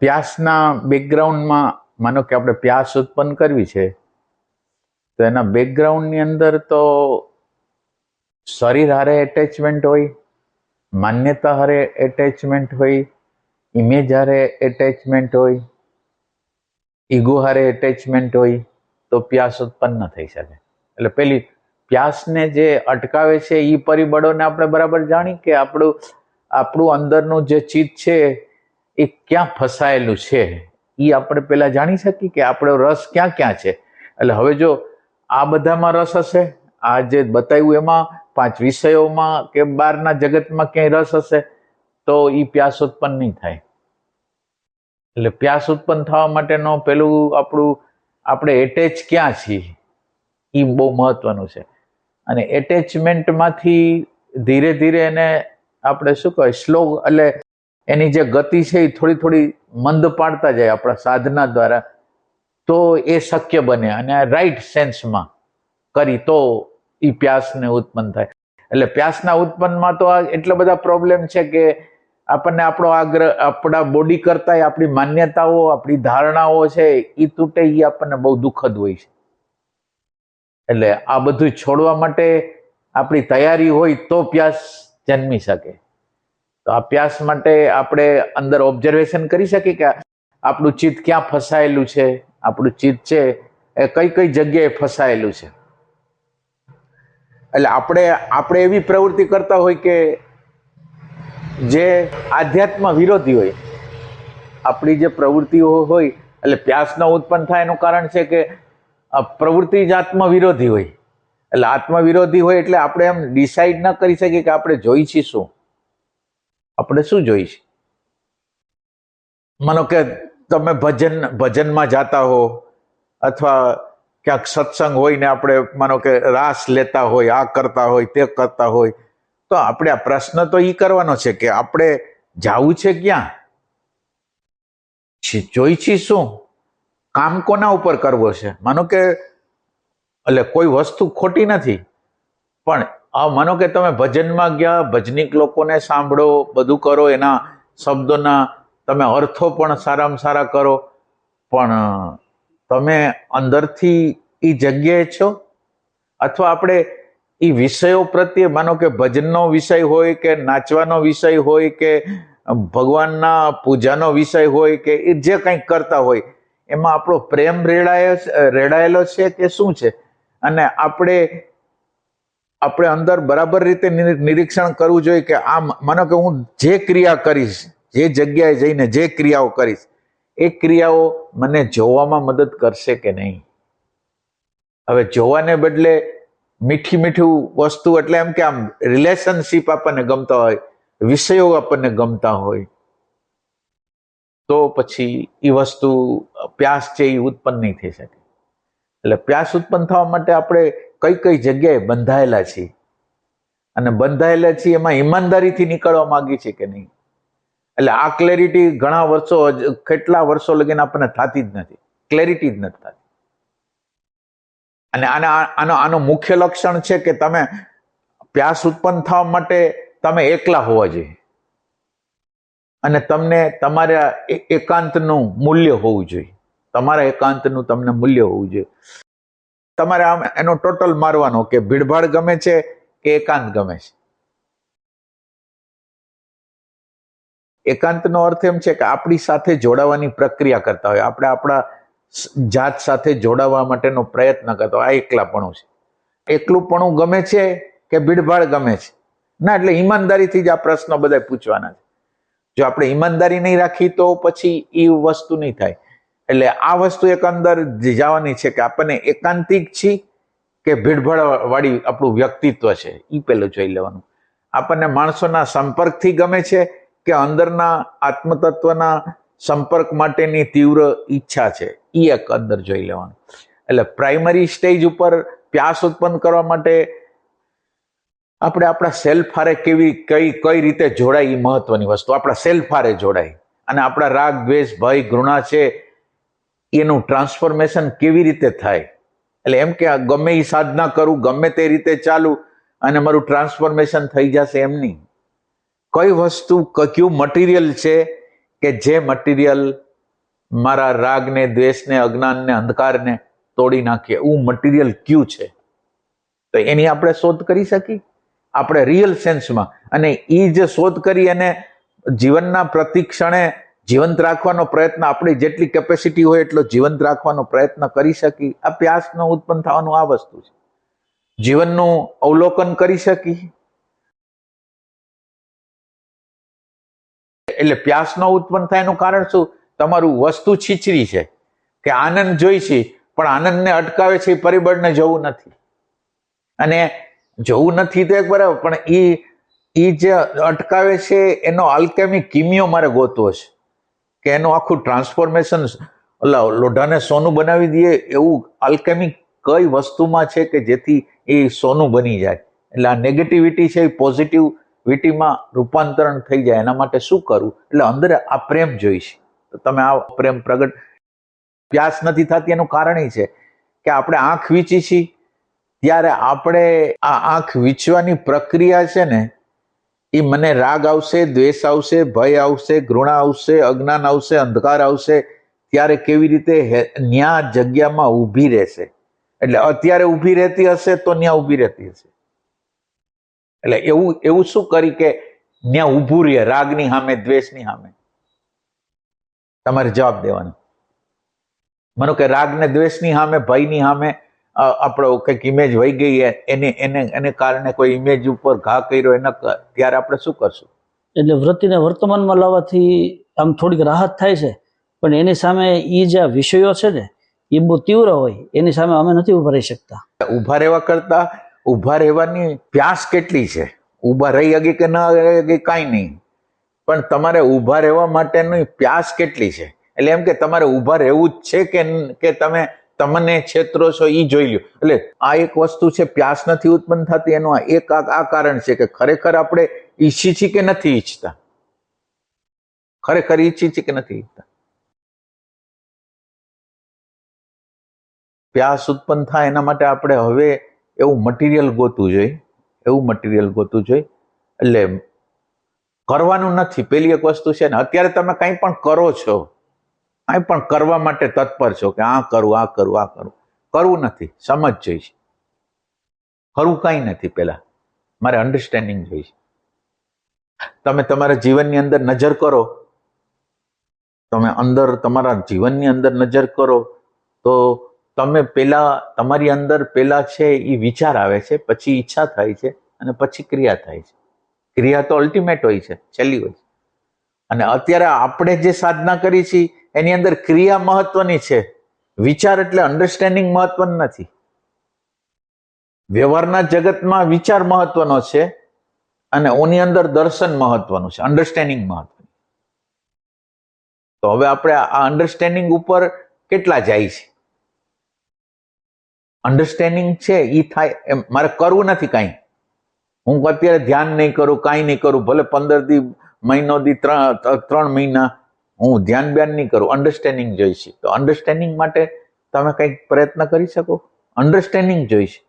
પ્યાસના બેકગ્રાઉન્ડમાં માનો કે આપણે પ્યાસ ઉત્પન્ન કરવી છે, તો એના બેકગ્રાઉન્ડની અંદર તો શરીર હારે એટેચમેન્ટ હોય, માન્યતા હારે એટેચમેન્ટ હોય ઇમેજ હારે એટેચમેન્ટ હોય ઈગો હારે એટેચમેન્ટ હોય, તો પ્યાસ ઉત્પન્ન થઈ શકે. એટલે પેલી પ્યાસને જે અટકાવે છે એ પરિબળોને આપણે બરાબર જાણી કે આપણું આપણું અંદરનું જે ચિત્ત છે એ ક્યાં ફસાયેલું છે? એ આપણે પહેલાં જાણી શકીએ કે આપણો રસ ક્યાં ક્યાં છે. એટલે હવે જો આ બધામાં રસ હશે, આ જે બતાવ્યું એમાં પાંચ વિષયોમાં કે બહારના જગતમાં ક્યાંય રસ હશે, તો એ પ્યાસ ઉત્પન્ન નહીં થાય. એટલે પ્યાસ ઉત્પન્ન થવા માટેનો પેલું આપણું, આપણે એટેચ ક્યાં છીએ? એ બહુ મહત્વનું છે. અને એટેચમેન્ટમાંથી ધીરે ધીરે એને આપણે શું કહેવાય સ્લો એટલે એની જે ગતિ છે એ થોડી થોડી મંદ પાડતા જાય આપણા સાધના દ્વારા, તો એ શક્ય બને અને રાઈટ સેન્સમાં કરી તો એ પ્યાસને ઉત્પન્ન થાય. એટલે પ્યાસના ઉત્પન્નમાં તો આ એટલા બધા પ્રોબ્લેમ છે કે આપણને આપણો આગ્રહ, આપણા બોડી કરતા આપણી માન્યતાઓ, આપણી ધારણાઓ છે એ તૂટે એ આપણને બહુ દુઃખદ હોય છે. એટલે આ બધું છોડવા માટે આપણી તૈયારી હોય તો પ્યાસ જન્મી શકે. તો આ પ્યાસ માટે આપણે અંદર ઓબ્ઝર્વેશન કરી શકીએ કે આપણું ચિત્ત ક્યાં ફસાયેલું છે? આપણું ચિત્ત છે એ કઈ કઈ જગ્યાએ ફસાયેલું છે? એટલે આપણે આપણે એવી પ્રવૃત્તિ કરતા હોય કે જે આધ્યાત્મ વિરોધી હોય. આપણી જે પ્રવૃત્તિઓ હોય, એટલે પ્યાસનો ઉત્પન્ન થાય એનું કારણ છે કે પ્રવૃત્તિ જ આત્મવિરોધી હોય. એટલે આત્મવિરોધી હોય એટલે આપણે એમ ડિસાઈડ ન કરી શકીએ કે આપણે જોઈ છીએ શું. આપણે શું જોઈ છે માનો કે તમે ભજન, ભજનમાં જાતા હો અથવા ક્યાંક સત્સંગ હોય ને આપણે માનો કે રાસ લેતા હોય, આ કરતા હોય, તે કરતા હોય, તો આપણે આ પ્રશ્ન તો એ કરવાનો છે કે આપણે જાવું છે ક્યાં? જોઈ છી શું? કામ કોના ઉપર કરવો છે? માનો કે એટલે કોઈ વસ્તુ ખોટી નથી, પણ આ માનો કે તમે ભજનમાં ગયા, ભજનિક લોકોને સાંભળો, બધું કરો, એના શબ્દોના તમે અર્થો પણ સારામાં સારા કરો. પણ તમે અંદરથી એ જગ્યાએ છો? અથવા આપણે એ વિષયો પ્રત્યે માનો કે ભજનનો વિષય હોય કે નાચવાનો વિષય હોય કે ભગવાનના પૂજાનો વિષય હોય કે એ જે કંઈક કરતા હોય, એમાં આપણો પ્રેમ રેડાયો, રેડાયેલો છે કે શું છે? અને આપણે આપણે અંદર બરાબર રીતે નિરીક્ષણ કરવું જોઈએ કે આ માનો કે હું જે ક્રિયા કરીશ, જે જગ્યાએ જઈને જે ક્રિયાઓ કરીશ, એ ક્રિયાઓ મને જોવામાં મદદ કરશે કે નહીં? હવે જોવાને બદલે મીઠી મીઠું વસ્તુ એટલે એમ કે આમ રિલેશનશીપ આપણને ગમતા હોય, વિષયો આપણને ગમતા હોય, તો પછી એ વસ્તુ પ્યાસ છે એ ઉત્પન્ન નહીં થઈ શકે. એટલે પ્યાસ ઉત્પન્ન થવા માટે આપણે કઈ કઈ જગ્યાએ બંધાયેલા છીએ અને બંધાયેલા છીએ એમાં ઈમાનદારીથી નીકળવા માંગી છે કે નહીં? એટલે આ ક્લેરિટી ઘણા વર્ષો કેટલા વર્ષો લગીને આપણને થતી જ નથી. ક્લેરિટી જ નથી થતી. અને આના આનો આનો મુખ્ય લક્ષણ છે કે તમે પ્યાસ ઉત્પન્ન થવા માટે તમે એકલા હોવા જોઈએ. અને તમને તમારા એકાંતનું મૂલ્ય હોવું જોઈએ. તમારા એકાંતનું તમને મૂલ્ય હોવું જોઈએ. તમારે આમ એનો ટોટલ મારવાનો કે ભીડભાડ ગમે છે કે એકાંત ગમે છે? એકાંતનો અર્થ એમ છે કે આપણી સાથે જોડાવાની પ્રક્રિયા કરતા હોય. આપણે આપણા જાત સાથે જોડાવા માટેનો પ્રયત્ન કરતા હોય. આ એકલાપણું છે. એકલુંપણું ગમે છે કે ભીડભાડ ગમે છે? ના, એટલે ઈમાનદારીથી જ આ પ્રશ્નો બધા પૂછવાના છે. જો આપણે ઈમાનદારી નહીં રાખી તો પછી એ વસ્તુ નહીં થાય. એટલે આ વસ્તુ એક અંદર જવાની છે કે આપણને એકાંતિક છી કે ભીડભાડ વાળી આપણું વ્યક્તિત્વ છે. એ પેલું જોઈ લેવાનું. આપણને માણસોના સંપર્કથી ગમે છે કે અંદરના આત્મતત્વના સંપર્ક માટેની તીવ્ર ઈચ્છા છે. એ એક અંદર જોઈ લેવાનું. એટલે પ્રાઇમરી સ્ટેજ ઉપર પ્યાસ ઉત્પન્ન કરવા માટે આપણે આપણા સેલ્ફ હારે કેવી, કઈ કઈ રીતે જોડાય એ મહત્વની વસ્તુ. આપણા સેલ્ફ હારે જોડાય. અને આપણા રાગ, દ્વેષ, ભય, ઘૃણા છે એનું ટ્રાન્સફોર્મેશન કેવી રીતે થાય? એટલે એમ કે આ ગમે એ સાધના કરું, ગમે તે રીતે ચાલું, અને મારું ટ્રાન્સફોર્મેશન થઈ જશે એમ નહીં. કઈ વસ્તુ કયું મટીરિયલ છે કે જે મટીરિયલ મારા રાગને, દ્વેષને, અજ્ઞાનને, અંધકારને તોડી નાખીએ એવું મટીરિયલ ક્યુ છે? તો એની આપણે શોધ કરી શકી? આપણે રિયલ સેન્સમાં અને એ જે શોધ કરી અને જીવનના પ્રતિ ક્ષણે જીવંત રાખવાનો પ્રયત્ન, આપણી જેટલી કેપેસિટી હોય એટલો જીવંત રાખવાનો પ્રયત્ન કરી શકી. આ પ્યાસનો ઉત્પન્ન થવાનું આ વસ્તુ છે. જીવનનું અવલોકન કરી શકી. એટલે પ્યાસનો ઉત્પન્ન થાય એનું કારણ શું? તમારું વસ્તુ છીછરી છે, કે આનંદ જોઈ છે, પણ આનંદને અટકાવે છે એ પરિબળને જવું નથી. અને જવું નથી તો એક બરાબર પણ એ એ જે અટકાવે છે એનો આલ્કેમી કિમિયો મારે ગોતવો છે. કે એનું આખું ટ્રાન્સફોર્મેશન લોઢાને સોનું બનાવી દઈએ એવું આલ્કેમી કઈ વસ્તુમાં છે કે જેથી એ સોનું બની જાય? એટલે આ નેગેટિવિટી છે એ પોઝિટિવિટીમાં રૂપાંતરણ થઈ જાય. એના માટે શું કરવું? એટલે અંદર આ પ્રેમ જોઈશે. તો તમે આ પ્રેમ પ્રગટ પ્યાસ નથી થતી, એનું કારણ એ છે કે આપણે આંખ વીંચી છીએ. ત્યારે આપણે આ આંખ વીંચવાની પ્રક્રિયા છે ને એ મને રાગ આવશે, દ્વેષ આવશે, ભય આવશે, ઘૃણા આવશે, અજ્ઞાન આવશે, અંધકાર આવશે. ત્યારે કેવી રીતે ન્યા જગ્યામાં ઊભી રહેશે? એટલે અત્યારે ઊભી રહેતી હશે તો ન્યા ઊભી રહેતી હશે. એટલે એવું એવું શું કરી કે ન્યા ઊભું રહે, રાગની સામે, દ્વેષની સામે? તમારે જવાબ દેવાનો. માનો કે રાગ ને દ્વેષની સામે, ભયની સામે આપણો કંઈક ઇમેજ વહી ગઈ એને એને એને કારણે કોઈ ઇમેજ ઉપર ઘા કર્યો એના ત્યારે આપણે શું કરશું? એટલે વૃત્તિને વર્તમાનમાં લાવવાથી આમ થોડીક રાહત થાય છે પણ એની સામે એ જે વિષયો છે ને એ બહુ તીવ્ર હોય એની સામે અમે નથી ઊભા રહી શકતા. ઊભા રહેવા કરતા ઊભા રહેવાની પ્યાસ કેટલી છે? ઊભા રહી હકી કે ન રહી કાંઈ નહીં. પણ તમારે ઊભા રહેવા માટેની પ્યાસ કેટલી છે? એટલે એમ કે તમારે ઊભા રહેવું જ છે કે કે તમે તમને ક્ષેત્રો છો એ જોઈ લ્યો. એટલે આ એક વસ્તુ છે, પ્યાસ નથી ઉત્પન્ન થતી, એનું આ એક આ કારણ છે કે ખરેખર આપણે ઈચ્છી છીએ કે નથી ઈચ્છતા. ખરેખર ઈચ્છી છીએ કે નથી ઈચ્છતા. પ્યાસ ઉત્પન્ન થાય એના માટે આપણે હવે એવું મટીરિયલ ગોતવું જોઈએ. એવું મટીરિયલ ગોતવું જોઈએ. એટલે કરવાનું નથી. પેલી એક વસ્તુ છે ને, અત્યારે તમે કંઈ પણ કરો છો કંઈ પણ કરવા માટે તત્પર છો કે આ કરું આ કરું આ કરું. કરવું નથી, સમજ જોઈશે. કરવું કાંઈ નથી પેલા મારે અન્ડરસ્ટેન્ડિંગ જોઈશે. તમે તમારા જીવનની અંદર નજર કરો. તમે અંદર, તમારા જીવનની અંદર નજર કરો. તો તમે પેલા તમારી અંદર પેલા છે એ વિચાર આવે છે, પછી ઈચ્છા થાય છે અને પછી ક્રિયા થાય છે. ક્રિયા તો અલ્ટિમેટ હોય છે, છેલ્લી હોય છે. અને અત્યારે આપણે જે સાધના કરી છે એની અંદર ક્રિયા મહત્વની છે. વિચાર એટલે અન્ડરસ્ટેન્ડિંગ મહત્વનું નથી. વ્યવહારના જગતમાં વિચાર મહત્વનો છે અને ઓની અંદર દર્શન મહત્વનું છે અન્ડરસ્ટેન્ડિંગ મહત્વનું. તો હવે આપણે આ અન્ડરસ્ટેન્ડિંગ ઉપર કેટલા જાય છે? અન્ડરસ્ટેન્ડિંગ છે એ થાય એમ, મારે કરવું નથી કાંઈ. હું અત્યારે ધ્યાન નહીં કરું, કાંઈ નહીં કરું, ભલે પંદર દી, મહિનો દી, ત્રણ ત્રણ મહિના હું ધ્યાન બ્યાન નહીં કરું અન્ડરસ્ટેન્ડિંગ જોઈશે. તો અન્ડરસ્ટેન્ડિંગ માટે તમે કંઈક પ્રયત્ન કરી શકો? અન્ડરસ્ટેન્ડિંગ જોઈશે.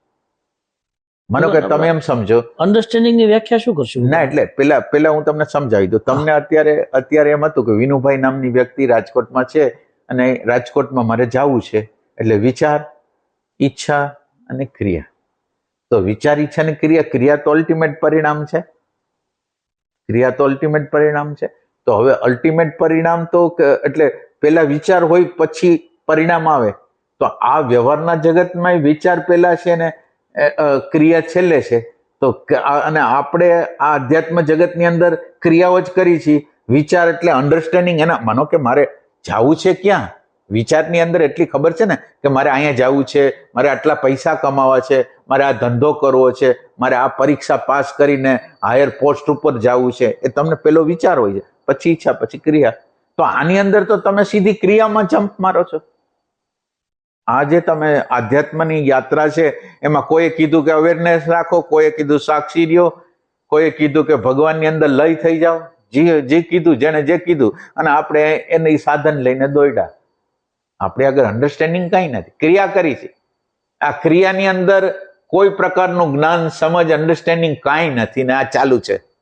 માનો કે તમે એમ સમજો. અન્ડરસ્ટેન્ડિંગની વ્યાખ્યા શું કરશું? ના એટલે પેલા પેલા હું તમને સમજાવી દઉં. તમને અત્યારે અત્યારે એમ હતું કે વિનુભાઈ નામની વ્યક્તિ રાજકોટમાં છે અને રાજકોટમાં મારે જવું છે. એટલે વિચાર ઈચ્છા અને ક્રિયા. તો વિચાર ઈચ્છા અને ક્રિયા ક્રિયા તો અલ્ટિમેટ પરિણામ છે. ક્રિયા તો અલ્ટિમેટ પરિણામ છે. તો હવે અલ્ટિમેટ પરિણામ તો એટલે પેલા વિચાર હોય પછી પરિણામ આવે. તો આ વ્યવહારના જગતમાં વિચાર પેલા છે ને ક્રિયા છેલ્લે છે. તો અને આપણે આ અધ્યાત્મ જગતની અંદર ક્રિયાઓ જ કરી છીએ. વિચાર એટલે અન્ડરસ્ટેન્ડિંગ એના, માનો કે મારે જવું છે ક્યાં? વિચારની અંદર એટલી ખબર છે ને કે મારે અહીંયા જવું છે, મારે આટલા પૈસા કમાવા છે, મારે આ ધંધો કરવો છે, મારે આ પરીક્ષા પાસ કરીને હાયર પોસ્ટ ઉપર જવું છે. એ તમને પેલો વિચાર હોય છે. પછી ઈચ્છા, પછી ક્રિયા. તો આની અંદર તો તમે સીધી ક્રિયામાં જમ્પ મારો છો. આ જે તમે આધ્યાત્મની યાત્રા છે, એમાં કોઈએ કીધું કે અવેરનેસ રાખો, કોઈએ કીધું સાક્ષી રહ્યો, કોઈએ કીધું કે ભગવાનની અંદર લય થઈ જાઓ. જે જે કીધું જેને જે કીધું, અને આપણે એને સાધન લઈને દોડ્યા આપણે આગળ અન્ડરસ્ટેન્ડિંગ કઈ નથી. ક્રિયા કરી છે. આ ક્રિયાની અંદર કોઈ પ્રકારનું જ્ઞાન, સમજ અન્ડરસ્ટેન્ડિંગ કાંઈ નથી ને આ ચાલુ છે.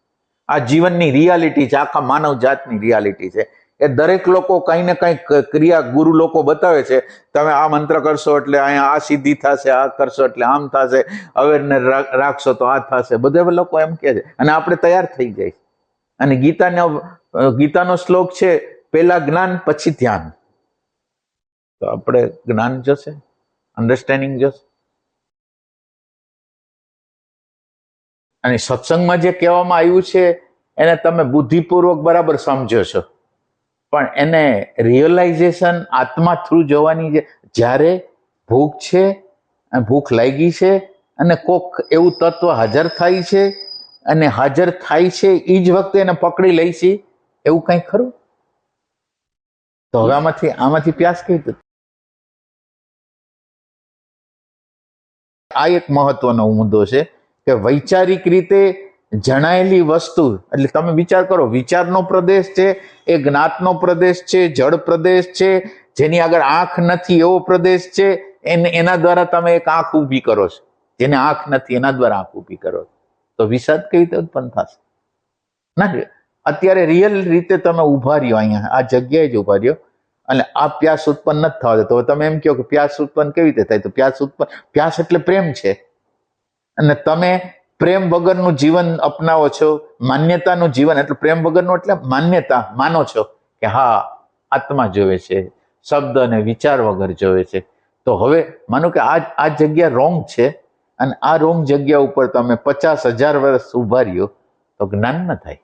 આ જીવનની રિયાલિટી છે, આખા માનવ જાતની રિયાલિટી છે. એ દરેક લોકો કંઈ ને કંઈ ક્રિયા ગુરુ લોકો બતાવે છે. તમે આ મંત્ર કરશો એટલે અહીંયા આ સિદ્ધિ થશે, આ કરશો એટલે આમ થશે, અવેરને રાખશો તો આ થશે. બધા લોકો એમ કહે છે. અને આપણે તૈયાર થઈ જાય અને ગીતાનો ગીતાનો શ્લોક છે, પહેલા જ્ઞાન, પછી ધ્યાન. તો આપણે જ્ઞાન જશે? અન્ડરસ્ટેન્ડિંગ જશે? અને સત્સંગમાં જે કહેવામાં આવ્યું છે, એને તમે બુદ્ધિપૂર્વક બરાબર સમજો છો. પણ એને રિયલાઇઝેશન આત્મા થ્રુ જવાની છે જ્યારે ભૂખ છે ભૂખ લાગી છે, અને કોક એવું તત્વ હાજર થાય છે, અને હાજર થાય છે એ જ વખતે એને પકડી લઈ છે, એવું કંઈ ખરું? તો હવે આમાંથી આમાંથી પ્યાસ કઈ આ એક મહત્વનો મુદ્દો છે. કે વૈચારિક રીતે જણાયેલી વસ્તુ, એટલે તમે વિચાર કરો, વિચારનો પ્રદેશ છે, એ જ્ઞાતનો પ્રદેશ છે, જળ પ્રદેશ છે, જેની આગળ આંખ નથી એવો પ્રદેશ છે, એને, એના દ્વારા તમે એક આંખ ઊભી કરો છો. જેને આંખ નથી, એના દ્વારા આંખ ઊભી કરો છો. તો વિષાદ કેવી રીતે ઉત્પન્ન થશે? ના, અત્યારે રિયલ રીતે તમે ઊભા રહ્યો અહીંયા, આ જગ્યાએ જ ઊભા રહ્યો, અને આ પ્યાસ ઉત્પન્ન નથી થવા દેતો. તમે એમ કહો કે પ્યાસ ઉત્પન્ન કેવી રીતે થાય? તો પ્યાસ ઉત્પન્ન, પ્યાસ એટલે પ્રેમ છે. અને તમે પ્રેમ વગરનું જીવન અપનાવો છો, માન્યતાનું જીવન, એટલે પ્રેમ વગરનું એટલે માન્યતા, માનો છો કે હા, આત્મા જોવે છે, શબ્દ અને વિચાર વગર જોવે છે. તો હવે માનો કે આ આ જગ્યા રોંગ છે અને આ રોંગ જગ્યા ઉપર તમે પચાસ હજાર વર્ષ ઊભા રહ્યો, તો જ્ઞાન ન થાય.